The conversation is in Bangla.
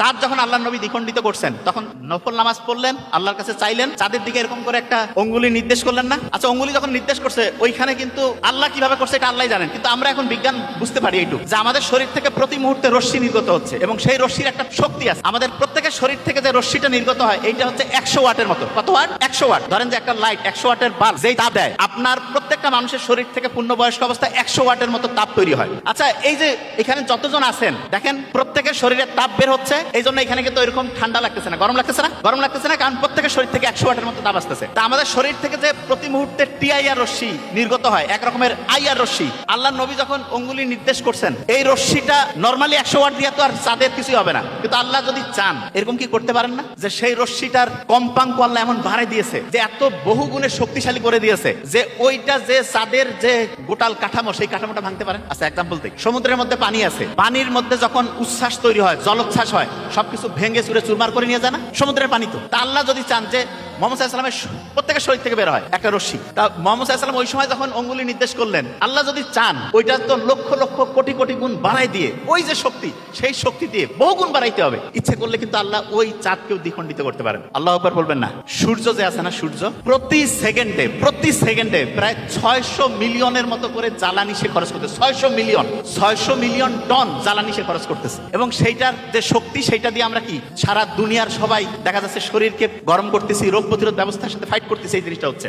চাঁদ যখন আল্লাহ নবী দ্বিখণ্ডিত করছেন, তখন নফল নামাজ পড়লেন, আল্লাহর কাছে চাইলেন, চাঁদের দিকে এরকম করে একটা অঙ্গুলি নির্দেশ করলেন না? আচ্ছা অঙ্গুলি যখন নির্দেশ করছে, ওইখানে কিন্তু আল্লাহ কীভাবে করছে এটা আল্লাহ জানেন। কিন্তু আমরা এখন বিজ্ঞান বুঝতে পারি এইটুকু, যে আমাদের শরীর থেকে প্রতি মুহূর্তে রশ্মি নির্গত হচ্ছে এবং সেই রশ্মির একটা শক্তি আছে। আমাদের প্রত্যেকের শরীর থেকে যে রশ্মিটা নির্গত হয়, এইটা হচ্ছে একশো ওয়াটের মতো। কত ওয়াট? একশো ওয়াট। ধরেন যে একটা লাইট একশো ওয়াটের বাল্ব যেই তাপ দেয়, আপনার প্রত্যেকটা মানুষের শরীর থেকে অবস্থায় একশো ওয়াটের মতো তাপ তৈরি হয়। আচ্ছা এই যে এখানে যতজন আছেন, দেখেন প্রত্যেকের শরীরে তাপ বের হচ্ছে এই জন্য এখানে কিন্তু এরকম ঠান্ডা লাগতেছে না, গরম লাগতেছে না? গরম লাগতেছে না, কারণ প্রত্যেকের শরীর থেকে একশো ওয়াটের মতো তাপ আসতেছে। তা আমাদের শরীর থেকে যে প্রতি মুহূর্তে টিআইআর রশ্মি নির্গত হয়, এক আইআর রশ্মি। আল্লাহ নবী যখন অঙ্গুলি নির্দেশ করছেন, এই রশ্মিটা নর্মালি একশো ওয়াট দিয়ে তো আর চাঁদের কিছুই হবে না। কিন্তু আল্লাহ যদি চান, এরকম কি করতে পারেন না? যে সেই রশ্মিটার কম্পাঙ্ক আল্লাহ এমন বাড়াই দিয়েছে যে এত বহু গুণে শক্তিশালী করে দিয়েছে যে ওইটা যে চাঁদের যে গোটাল কাঠামো, সেই কাঠামোটা ভাঙতে পারে? আচ্ছা এক্সাম্পল দিই। সমুদ্রের মধ্যে পানি আছে। পানির মধ্যে যখন উচ্ছ্বাস তৈরি হয়, জলোচ্ছ্বাস হয়, সবকিছু ভেঙে চুরে চুরমার করে নিয়ে যায় না? সমুদ্রের পানি তো। তা আল্লাহ যদি চান যে মোহাম্মদ সাল্লামের প্রত্যেকের শরীর থেকে বের হয়, একটা রশ্মি। তা মোহাম্মদ সাল্লাম ওই সময় যখন অঙ্গুলি নির্দেশ করলেন, আল্লাহ যদি চান, ওইটা তো লক্ষ লক্ষ কোটি কোটি গুণ বাড়াই দিয়ে, ওই যে শক্তি, সেই শক্তি দিয়ে বহু গুণ বাড়াইতে হবে। ইচ্ছে করলে কিন্তু আল্লাহ ওই চাঁদকেও দ্বিখণ্ডিত করতে পারেন। আল্লাহ একবার বলবেন না। সূর্য যে আছে না সূর্য, প্রতি সেকেন্ডে প্রতি সেকেন্ডে প্রায় ছয়শো মিলিয়নের মতো করে জ্বালানি সে খরচ করতেছে। ছয়শো মিলিয়ন ছয়শো মিলিয়ন টন জ্বালানি সে খরচ করতেছে। এবং সেইটার যে শক্তি, সেইটা দিয়ে আমরা কি সারা দুনিয়ার সবাই, দেখা যাচ্ছে শরীরকে গরম করতেছি রোগ প্রতিরোধ ব্যবস্থার সাথে ফাইট করতেছে এই জিনিসটা হচ্ছে।